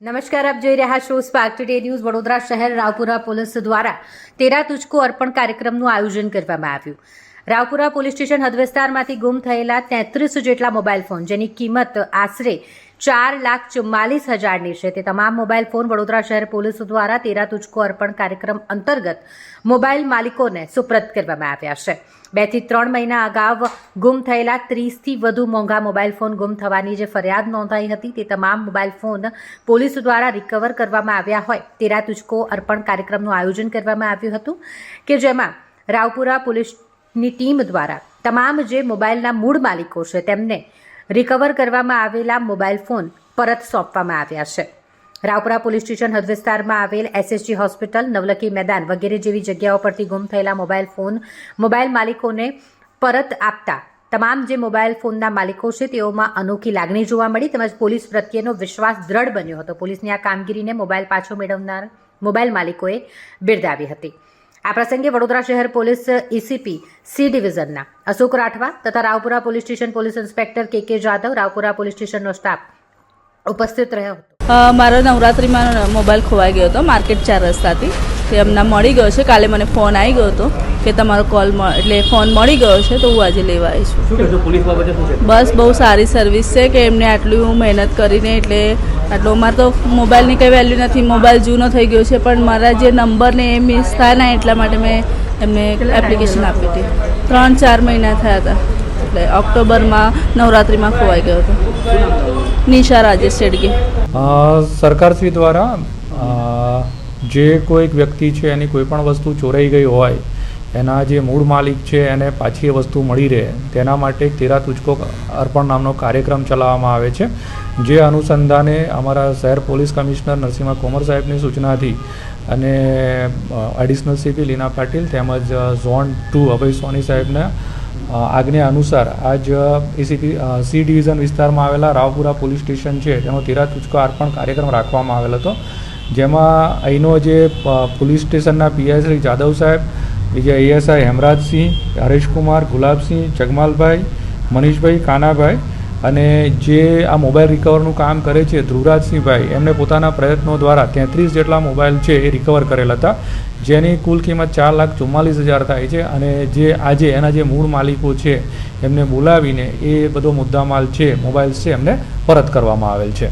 નમસ્કાર, આપ જોઈ રહ્યા છો સ્પાર્ક ટુડે ન્યૂઝ વડોદરા શહેર રાવપુરા પોલીસ દ્વારા તેરા તુચકો અર્પણ કાર્યક્રમનું આયોજન કરવામાં આવ્યું. રાવપુરા પોલીસ સ્ટેશન હદ વિસ્તારમાંથી ગુમ થયેલા તેત્રીસ જેટલા મોબાઈલ ફોન, જેની કિંમત આશરે ચાર લાખ ચુમ્માલીસ હજારની છે. તે તમામ મોબાઈલ ફોન વડોદરા શહેર પોલીસ દ્વારા તેરા તુચકો અર્પણ કાર્યક્રમ અંતર્ગત મોબાઈલ માલિકોને સુપ્રત કરવામાં આવ્યા છે. બેથી ત્રણ મહિના અગાઉ ગુમ થયેલા ત્રીસથી વધુ મોંઘા મોબાઈલ ફોન ગુમ થવાની જે ફરિયાદ નોંધાઈ હતી, તે તમામ મોબાઈલ ફોન પોલીસ દ્વારા રિકવર કરવામાં આવ્યા હોય. તેરા તુચકો અર્પણ કાર્યક્રમનું આયોજન કરવામાં આવ્યું હતું કે જેમાં રાવપુરા પોલીસની ટીમ દ્વારા તમામ જે મોબાઈલના મૂળ માલિકો છે તેમને રિકવર કરવામાં આવેલા મોબાઈલ ફોન પરત સોંપવામાં આવ્યા છે. રાવપુરા પોલીસ સ્ટેશન હદ વિસ્તારમાં આવેલ એસએસજી હોસ્પિટલ નવલખી મેદાન વગેરે જેવી જગ્યાઓ પરથી ગુમ થયેલા મોબાઈલ ફોન મોબાઈલ માલિકોને પરત આપતા તમામ જે મોબાઈલ ફોનના માલિકો છે તેઓમાં અનોખી લાગણી જોવા મળી તેમજ પોલીસ પ્રત્યેનો વિશ્વાસ દ્રઢ બન્યો હતો. પોલીસની આ કામગીરીને મોબાઈલ પાછો મેળવનાર મોબાઈલ માલિકોએ બિરદાવી હતી. આ પ્રસંગે વડોદરા શહેર પોલીસ એસીપી સી ડિવિઝનના અશોક રાઠવા તથા Raopura police station police inspector K K Jadav Raopura police સ્ટેશનનો staff ઉપસ્થિત રહ્યો હતો. મારો નવરાત્રિમાં મોબાઈલ ખોવાઈ ગયો હતો, માર્કેટ ચાર રસ્તાથી. તે એમના મળી ગયો છે. કાલે મને ફોન આવી ગયો હતો કે તમારો કોલ એટલે ફોન મળી ગયો છે તો હું આજે લેવા આવી છું. શું કહેશો પોલીસ બાબતે શું છે? બસ બહુ સારી સર્વિસ છે કે એમને આટલું મહેનત કરીને એટલે આટલો મારે તો મોબાઈલની કંઈ વેલ્યુ નથી. મોબાઈલ જૂનો થઈ ગયો છે પણ મારા જે નંબર ને એ મિસ થાય ને એટલા માટે મેં એમને એપ્લિકેશન આપી હતી. ત્રણ ચાર મહિના થયા હતા. એટલે ઓક્ટોબરમાં નવરાત્રિમાં ખોવાઈ ગયો હતો. નિશા રાજેશ શેડગી. અ, સરકારશ્રી દ્વારા જે કોઈક વ્યક્તિ છે, એની કોઈ પણ વસ્તુ ચોરાઈ ગઈ હોય, એના જે મૂળ માલિક છે, એને પાછી એ વસ્તુ મળી રહે. તેના માટે તેરા તુચકો અર્પણ નામનો કાર્યક્રમ ચલાવવામાં આવે છે, જે અનુસંધાને અમારા શહેર પોલીસ કમિશનર નરસિંહ કોમર સાહેબની સૂચનાથી અને એડિશનલ સીપી લીના પાટીલ તેમજ ઝોન ટુ અભય સોની સાહેબના આજ્ઞા અનુસાર આજ એસીપી સી ડિવિઝન વિસ્તારમાં આવેલા રાવપુરા પોલીસ સ્ટેશન છે, તેનો તેરા તુચકો અર્પણ કાર્યક્રમ રાખવામાં આવેલ હતો. જેમાં અહીંનો જે પોલીસ સ્ટેશનના પીઆઈ શ્રી જાદવ સાહેબ, બીજા એએસઆઈ હેમરાજસિંહ હરેશકુમાર ગુલાબસિંહ જગમાલભાઈ, મનીષભાઈ કાનાભાઈ અને જે આ મોબાઈલ રિકવરનું કામ કરે છે ધ્રુવરાજસિંહભાઈ, એમને પોતાના પ્રયત્નો દ્વારા તેત્રીસ જેટલા મોબાઈલ છે એ રિકવર કરેલ હતા, જેની કુલ કિંમત ચાર લાખ ચુમ્માલીસ હજાર થાય છે અને જે આજે એના જે મૂળ માલિકો છે એમને બોલાવીને એ બધો મુદ્દામાલ છે, મોબાઈલ્સ છે એમને પરત કરવામાં આવેલ છે.